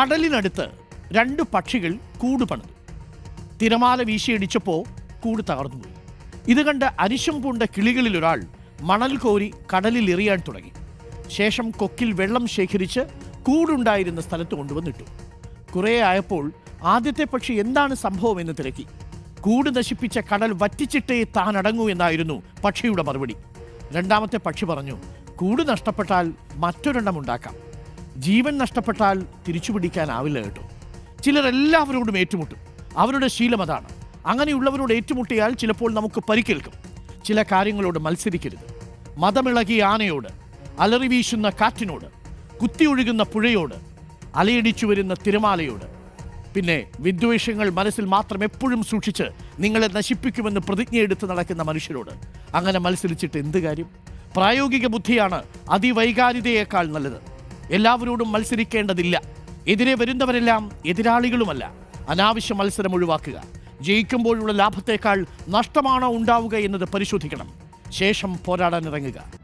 കടലിനടുത്ത് രണ്ട് പക്ഷികൾ കൂട് പണിതു. തിരമാല വീശിയടിച്ചപ്പോൾ കൂട് തകർന്നുപോയി. ഇത് കണ്ട് അരിശം പൂണ്ട കിളികളിലൊരാൾ മണൽ കോരി കടലിൽ എറിയാൻ തുടങ്ങി. ശേഷം കൊക്കിൽ വെള്ളം ശേഖരിച്ച് കൂടുണ്ടായിരുന്ന സ്ഥലത്ത് കൊണ്ടുവന്നിട്ടു. കുറേ ആയപ്പോൾ ആദ്യത്തെ പക്ഷി എന്താണ് സംഭവം എന്ന് തിരക്കി. കൂട് നശിപ്പിച്ച കടൽ വറ്റിച്ചിട്ടേ താൻ അടങ്ങൂ എന്നായിരുന്നു പക്ഷിയുടെ മറുപടി. രണ്ടാമത്തെ പക്ഷി പറഞ്ഞു കൂട് നഷ്ടപ്പെട്ടാൽ മറ്റൊരെണ്ണം ഉണ്ടാക്കാം. ജീവൻ നഷ്ടപ്പെട്ടാൽ തിരിച്ചുപിടിക്കാനാവില്ല കേട്ടോ. ചിലർ എല്ലാവരോടും ഏറ്റുമുട്ടും. അവരുടെ ശീലം അതാണ്. അങ്ങനെയുള്ളവരോട് ഏറ്റുമുട്ടിയാൽ ചിലപ്പോൾ നമുക്ക് പരിക്കേൽക്കും. ചില കാര്യങ്ങളോട് മത്സരിക്കരുത്. മതമിളകിയ ആനയോട് അലറി വീശുന്ന കാറ്റിനോട് കുത്തിയൊഴുകുന്ന പുഴയോട് അലയടിച്ചു വരുന്ന തിരമാലയോട്. പിന്നെ വിദ്വേഷങ്ങൾ മനസ്സിൽ മാത്രം എപ്പോഴും സൂക്ഷിച്ച് നിങ്ങളെ നശിപ്പിക്കുമെന്ന് പ്രതിജ്ഞയെടുത്ത് നടക്കുന്ന മനുഷ്യരോട് അങ്ങനെ മത്സരിച്ചിട്ട് എന്ത് കാര്യം? പ്രായോഗിക ബുദ്ധിയാണ് അതിവൈകാരിതയേക്കാൾ നല്ലത്. എല്ലാവരോടും മത്സരിക്കേണ്ടതില്ല. എതിരെ വരുന്നവരെല്ലാം എതിരാളികളുമല്ല. അനാവശ്യ മത്സരം ഒഴിവാക്കുക. ജയിക്കുമ്പോഴുള്ള ലാഭത്തേക്കാൾ നഷ്ടമാണോ ഉണ്ടാവുക എന്നത് പരിശോധിക്കണം. ശേഷം പോരാടാൻ ഇറങ്ങുക